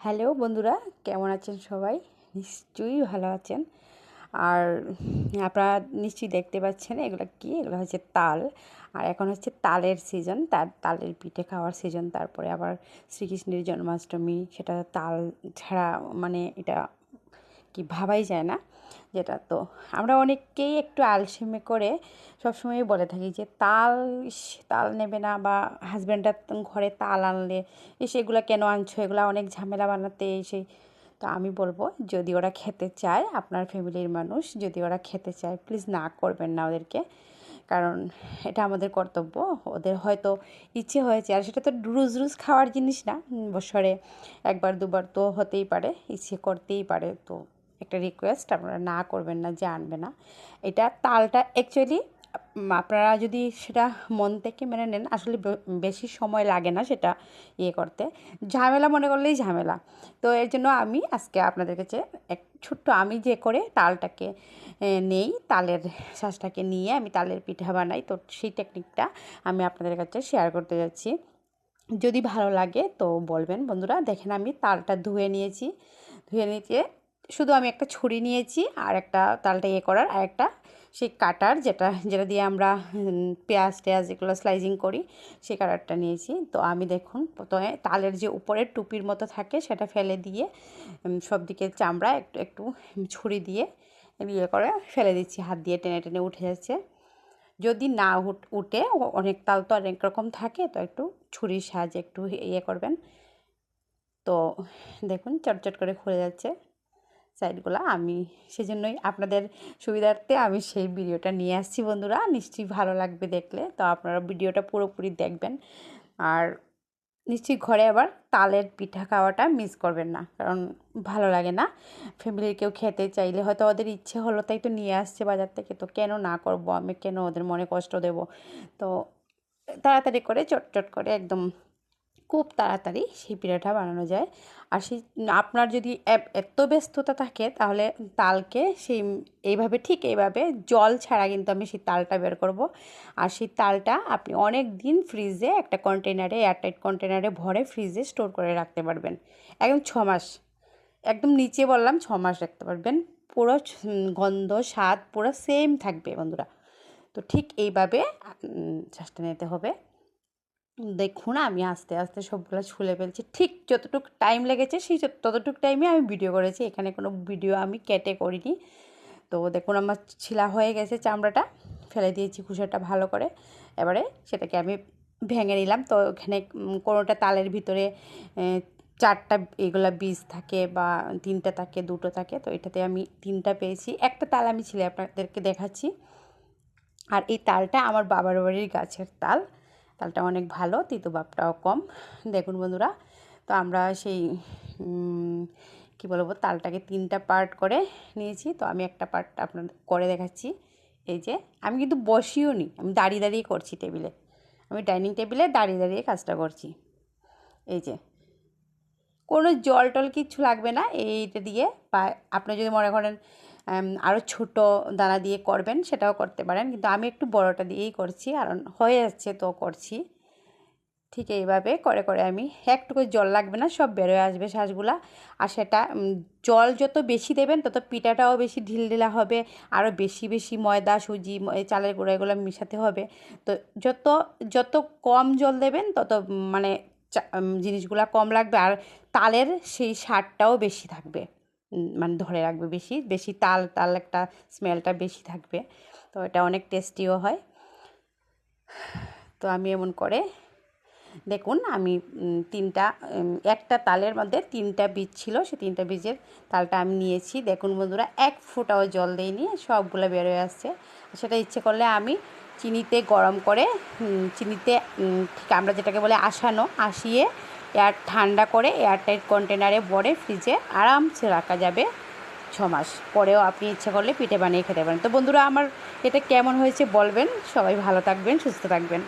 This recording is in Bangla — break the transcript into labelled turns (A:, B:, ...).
A: হ্যালো বন্ধুরা, কেমন আছেন সবাই? নিশ্চয়ই ভালো আছেন। আর আপনারা নিশ্চয়ই দেখতে পাচ্ছেন এগুলো কি? এগুলো হচ্ছে তাল। আর এখন হচ্ছে তালের সিজন তার তালের পিঠে খাওয়ার সিজন তারপরে আবার শ্রীকৃষ্ণের জন্মাষ্টমী, সেটা তাল ছাড়া মানে এটা কি ভাবাই যায় না। যেটা তো। আমরা অনেককেই একটু আলসেমে করে সবসময় বলে থাকি যে, তাল তাল নেবে না বা হাজব্যান্ডরা ঘরে তাল আনলে সেগুলো কেন আনছো? এগুলো অনেক ঝামেলা বানাতে এসে। তো আমি বলব, যদি ওরা খেতে চায়, আপনার ফ্যামিলির মানুষ যদি ওরা খেতে চায় প্লিজ না করবেন না ওদেরকে। কারণ এটা আমাদের কর্তব্য। ওদের হয়তো ইচ্ছে হয়েছে। আর সেটা তো রুজ রুজ খাওয়ার জিনিস না। বছরে একবার, দুবার তো হতেই পারে, ইচ্ছে করতেই পারে। তো একটা রিকোয়েস্ট আপনারা না করবেন না, যে আনবে না। এটা তালটা অ্যাকচুয়ালি আপনারা যদি সেটা মন থেকে মেনে নেন, আসলে বেশি সময় লাগে না সেটা ইয়ে করতে। ঝামেলা মনে করলেই ঝামেলা। তো এর জন্য আমি আজকে আপনাদের কাছে এক ছোট্ট আমি যে করে তালটাকে নেই, তালের শ্বাসটাকে নিয়ে আমি তালের পিঠা বানাই। তো সেই টেকনিকটা আমি আপনাদের কাছে শেয়ার করতে যাচ্ছি। যদি ভালো লাগে তো বলবেন, বন্ধুরা। দেখেন আমি তালটা ধুয়ে নিয়েছি। ধুয়ে নিয়ে শুধু আমি একটা ছুরি নিয়েছি আর একটা তালটা ইয়ে করার, আর একটা সেই কাটার যেটা যেটা দিয়ে আমরা পেঁয়াজ টেয়াজ এগুলো স্লাইজিং করি, সেই কাটারটা নিয়েছি। তো আমি দেখুন প্রথমে তালের যে উপরের টুপির মতো থাকে সেটা ফেলে দিয়ে সব দিকে চামড়া একটু একটু ছুরি দিয়ে ইয়ে করে ফেলে দিচ্ছি। হাত দিয়ে টেনে টেনে উঠে যাচ্ছে। যদি না উঠে অনেক তাল তো অনেক রকম থাকে, তো একটু ছুরির সাহায্যে একটু ইয়ে করবেন। তো দেখুন চটচট করে খুলে যাচ্ছে। সাইডগুলো আমি সেজন্যই আপনাদের সুবিধার্থে আমি সেই ভিডিওটা নিয়ে আসছি বন্ধুরা। নিশ্চয়ই ভালো লাগবে দেখলে। তো আপনারা ভিডিওটা পুরোপুরি দেখবেন। আর নিশ্চয়ই ঘরে আবার তালের পিঠা খাওয়াটা মিস করবেন না, কারণ ভালো লাগে না। ফ্যামিলির কেউ খেতে চাইলে হয়তো ওদের ইচ্ছে হলো তাই তো নিয়ে আসছে বাজার থেকে। তো কেন না করব? আমি কেন ওদের মনে কষ্ট দেব? তো তাড়াতাড়ি করে চটচট করে একদম খুব তাড়াতাড়ি সেই পিঠাটা বানানো যায়। আর সেই আপনার যদি এত ব্যস্ততা থাকে, তাহলে তালকে সেই, এইভাবে ঠিক এইভাবে জল ছাড়া কিন্তু আমি সেই তালটা বের করব। আর সেই তালটা আপনি অনেক দিন ফ্রিজে একটা কন্টেনারে এয়ারটাইট কন্টেনারে ভরে ফ্রিজে স্টোর করে রাখতে পারবেন। একদম ছ মাস, একদম নিচে বললাম ছ মাস রাখতে পারবেন। পুরো গন্ধ, স্বাদ পুরো সেম থাকবে বন্ধুরা। তো ঠিক এইভাবে চাষটা নিতে হবে। দেখুন, আমি আস্তে আস্তে সবগুলো ছুলে ফেলছি। ঠিক যতটুকু টাইম লেগেছে, সেই ততটুকু টাইমে আমি ভিডিও করেছি। এখানে কোনো ভিডিও আমি কেটে করিনি। তো দেখুন, আমার ছিলা হয়ে গেছে চামড়াটা। ফেলে দিয়েছি কুসাটা ভালো করে। এবারে সেটাকে আমি ভেঙে নিলাম। তো এখানে কোনোটা তালের ভিতরে চারটা এগুলা বীজ থাকে বা তিনটা থাকে, দুটো থাকে, তো এটাতে আমি তিনটা পেয়েছি। একটা তাল আমি ছিলে আপনাদেরকে দেখাচ্ছি। আর এই তালটা আমার বাবার বাড়ির গাছের তাল। তালটা অনেক ভালো তিতুবাপটাও কম। দেখুন বন্ধুরা, তো আমরা সেই কি বলব, তালটাকে তিনটা পার্ট করে নিয়েছি। তো আমি একটা পার্ট আপনার করে দেখাচ্ছি। এই যে, আমি কিন্তু বসিও নি, আমি দাঁড়িয়ে দাঁড়িয়ে করছি টেবিলে। আমি ডাইনিং টেবিলে দাঁড়িয়ে দাঁড়িয়ে কাজটা করছি। এই যে, কোনো জল টল কিচ্ছু লাগবে না এইটা দিয়ে। বা আপনি যদি মনে করেন আরও ছোট দানা দিয়ে করবেন, সেটাও করতে পারেন। কিন্তু আমি একটু বড়টা দিয়েই করছি, কারণ হয়ে যাচ্ছে তো করছি। ঠিক এইভাবে করে করে আমি একটুকু জল লাগবে না, সব বেরোয় আসবে শ্বাসগুলা আর সেটা জল যত বেশি দেবেন, তত পিঠাটাও বেশি ঢিলঢিলা হবে আরও বেশি বেশি ময়দা, সুজি চালের গুঁড়া এগুলো মিশাতে হবে। তো যত যত কম জল দেবেন, তত মানে জিনিসগুলা কম লাগবে, আর তালের সেই স্বাদটাও বেশি থাকবে। মানে ধরে রাখবে বেশি বেশি তাল তাল একটা স্মেলটা বেশি থাকবে। তো এটা অনেক টেস্টিও হয়। তো আমি এমন করে, দেখুন আমি তিনটা একটা তালের মধ্যে তিনটা বীজ ছিল, সে তিনটা বীজের তালটা আমি নিয়েছি। দেখুন বন্ধুরা, এক ফুটাও জল দিইনি সবগুলো বেরোয় আসছে। সেটা ইচ্ছে করলে আমি চিনিতে গরম করে চিনিতে ঠিক আমরা যেটাকে বলে আসানো আসিয়ে এয়ার ঠান্ডা করে এয়ারটাইট কন্টেনারে ভরে ফ্রিজে আরামসে রাখা যাবে ছ মাস। পরেও আপনি ইচ্ছা করলে পিঠে বানিয়ে খেতে পারেন। তো বন্ধুরা, আমার এটা কেমন হয়েছে বলবেন। সবাই ভালো থাকবেন, সুস্থ থাকবেন।